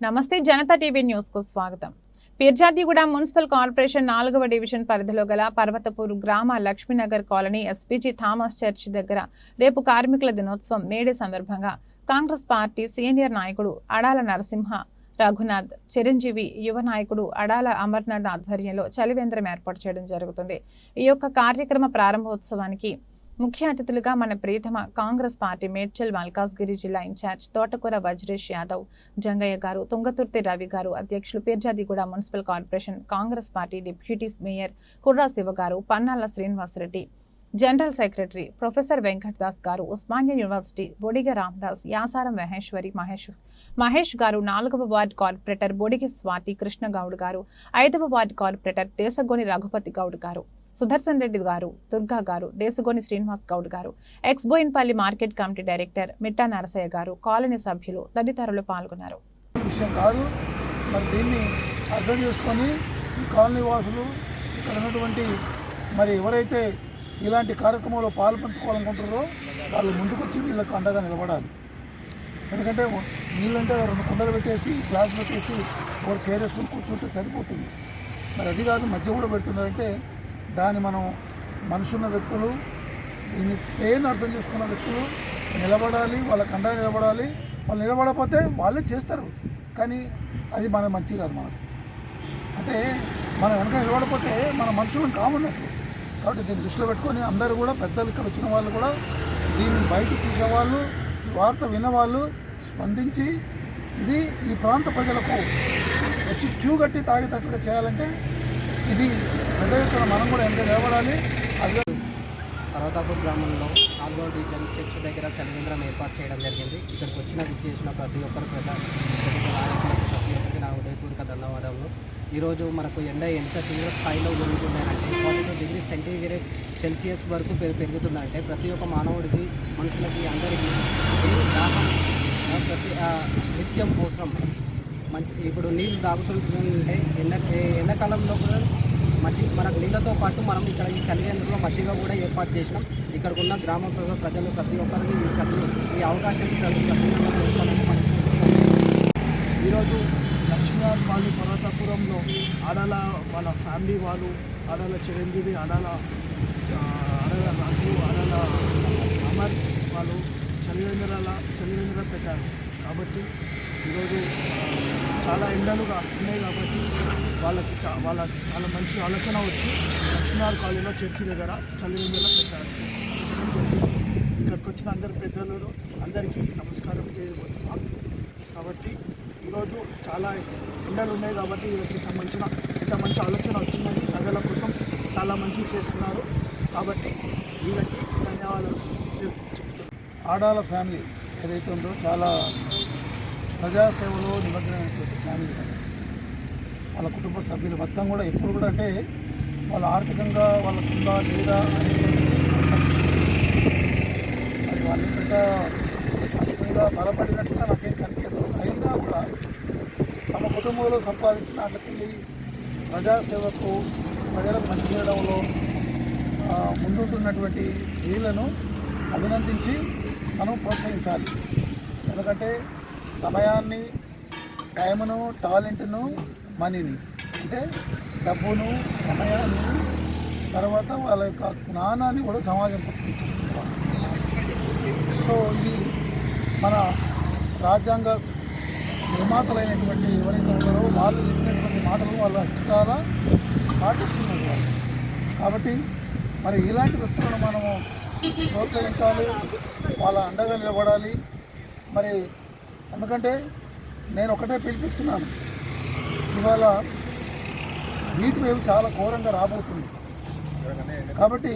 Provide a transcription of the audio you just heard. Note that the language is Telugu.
నమస్తే జనతా టీవీ న్యూస్కు స్వాగతం. పీర్జాదిగూడ మున్సిపల్ కార్పొరేషన్ నాలుగవ డివిజన్ పరిధిలో గల పర్వతపూర్ గ్రామ Lakshminagar colony SPG Thomas church దగ్గర రేపు కార్మికుల దినోత్సవం మేడే సందర్భంగా కాంగ్రెస్ పార్టీ సీనియర్ నాయకుడు అడాల నరసింహ రఘునాథ్ చిరంజీవి యువ నాయకుడు అడాల అమర్నాథ్ ఆధ్వర్యంలో చలివేంద్రం ఏర్పాటు చేయడం జరుగుతుంది. ఈ యొక్క కార్యక్రమ ప్రారంభోత్సవానికి ముఖ్య అతిథులుగా మన ప్రియతమ కాంగ్రెస్ పార్టీ మేడ్చల్ మల్కాజ్గిరి జిల్లా ఇన్ఛార్జ్ తోటకూర వజ్రేష్ యాదవ్ జంగయ్య గారు తుంగతుర్తి రవి గారు అధ్యక్షులు Peerzadiguda municipal corporation Congress party deputy mayor Kurra Shiva garu Pannala Srinivasreddy general secretary professor Venkatadas garu Osmania University Bodiga Ramdas Yasaram Maheshwari Mahesh Mahesh garu నాలుగవ వార్డ్ కార్పొరేటర్ బొడిగి స్వాతి కృష్ణగౌడ్ గారు ఐదవ వార్డ్ కార్పొరేటర్ దేశగోని రఘుపతి గౌడ్ గారు. సుదర్శన్ రెడ్డి గారు దుర్గా గారు దేశగోని Srinivas Goud garu ఎక్స్బోయిన్పల్లి market committee director Mitta Narasaiah garu colony సభ్యులు తదితరులు పాల్గొన్నారు. విషయం కాదు. మరి దీన్ని అర్థం చేసుకొని కాలనీ వాసులు ఇక్కడ ఉన్నటువంటి మరి ఎవరైతే ఇలాంటి కార్యక్రమంలో పాల్పంచుకోవాలనుకుంటారో వాళ్ళు ముందుకొచ్చి వీళ్ళకి అండగా నిలబడాలి. ఎందుకంటే నీళ్ళంటే రెండు కుండలు పెట్టేసి గ్లాస్ పెట్టేసి ఒకరు చేరేసుకుని కూర్చుంటే సరిపోతుంది. మరి అది కాదు మధ్య కూడా పెడుతున్నారంటే దాన్ని మనం మనుషున్న వ్యక్తులు దీన్ని పెయిన్ అర్థం చేసుకున్న వ్యక్తులు నిలబడాలి వాళ్ళ కండ నిలబడాలి. వాళ్ళు నిలబడకపోతే వాళ్ళే చేస్తారు. కానీ అది మన మంచి కాదు మనకు. అంటే మనం వెనక నిలబడకపోతే మన మనుషులను కామన్నట్టు కాబట్టి దీన్ని దృష్టిలో పెట్టుకొని అందరూ కూడా పెద్దలు ఇక్కడ వచ్చిన వాళ్ళు కూడా దీన్ని బయటకు తీసేవాళ్ళు వార్త విన్నవాళ్ళు స్పందించి ఇది ఈ ప్రాంత ప్రజలకు వచ్చి క్యూ కట్టి తాగేటట్లుగా చేయాలంటే ఇది పెద్ద ఎత్తున మనం కూడా ఎంత నిలబడాలి అదే పర్వతాపూర్ గ్రామంలో నాలుగో డివిజన్ చర్చ్ దగ్గర కలివేంద్రం ఏర్పాటు చేయడం జరిగింది. ఇక్కడికి వచ్చిన విచ్చేసిన ప్రతి ఒక్కరు ప్రతి ఒక్కరికి నా ఉదయపూర్వక ధన్యవాదాలు ఈరోజు మనకు ఎండ ఎంత తీవ్ర స్థాయిలో పెరుగుతుందంటే forty two degree centigrade Celsius వరకు పె- పెరుగుతుందంటే ప్రతి ఒక్క మానవుడికి మనుషులకి అందరికీ దాహం ఆ, ప్రతి నిత్యం అవసరం. మంచి ఇప్పుడు నీళ్ళు తాగుతుంటే ఎండ ఎండాకాలంలో కూడా మజ్జి మనకు నీళ్ళతో పాటు మనం ఇక్కడ ఈ చలివేంద్రంలో మజ్జిగ కూడా ఏర్పాటు చేసినాం. ఇక్కడ ఉన్న గ్రామ ప్రజలు ప్రతి ఒక్కరికి ఈ చలి ఈ అవకాశం ఈరోజు లక్ష్మీనాథ్ కాలనీ పర్వతపురంలో ఆడాల వాళ్ళ ఫ్యామిలీ వాళ్ళు ఆడాల చిరంజీవి ఆడాల ఆడాల రాజు ఆడాల అమర్ వాళ్ళు చలివేంద్రాల చలివేంద్ర పెట్టారు. కాబట్టి ఈరోజు చాలా ఎండలుగా ఉన్నాయి కాబట్టి వాళ్ళకి వాళ్ళ వాళ్ళ మంచి ఆలోచన వచ్చి లక్ష్మీనారాయణ కాలనీలో చర్చి దగ్గర చలివేంద్ర పెట్టారు. ఇక్కడికి వచ్చిన అందరి పెద్దలు అందరికీ నమస్కారం చేయబోతున్నాం. కాబట్టి ఈరోజు చాలా ఎండలు ఉన్నాయి కాబట్టి ఇంత మంచిన ఇంత మంచి ఆలోచన వచ్చిందని ప్రజల కోసం చాలా మంచి చేస్తున్నారు. కాబట్టి వీళ్ళకి ధన్యవాదాలు చెప్- చెప్తున్నాను ఆడాల ఫ్యామిలీ ఏదైతే ఉందో చాలా ప్రజాసేవలో నిమగ్నమైనటువంటి ఫ్యామిలీ వాళ్ళ కుటుంబ సభ్యులు మొత్తం కూడా ఎప్పుడు కూడా అంటే వాళ్ళ ఆర్థికంగా వాళ్ళకుందా లేదా అని మరి వాళ్ళు పెద్ద ఆర్థికంగా బలపడినట్టుగా నాకేం కనిపించదు. అయినా కూడా తమ కుటుంబంలో సంపాదించిన వాటికి ప్రజాసేవకు ప్రజలకు మంచి చేయడంలో ముందుంటున్నటువంటి వీళ్ళను అభినందించి మనం ప్రోత్సహించాలి. ఎందుకంటే సమయాన్ని టైమును టాలెంట్ను మనీని. అంటే డబ్బును సమయాన్ని తర్వాత వాళ్ళ యొక్క జ్ఞానాన్ని కూడా సమాజం పుట్టించుకుంటారు సో ఇది మన రాజ్యాంగ నిర్మాతలైనటువంటి ఎవరైతే ఉన్నారో వాళ్ళు చెప్పినటువంటి మాటలు వాళ్ళ అక్షరాల పాటిస్తున్నారు వాళ్ళు. కాబట్టి మరి ఇలాంటి వ్యక్తులను మనము ప్రోత్సహించాలి వాళ్ళ అండగా నిలబడాలి. మరి ఎందుకంటే నేను ఒకటే పిలిపిస్తున్నాను. ఇవాళ హీట్ వేవ్ చాలా ఘోరంగా రాబోతుంది. కాబట్టి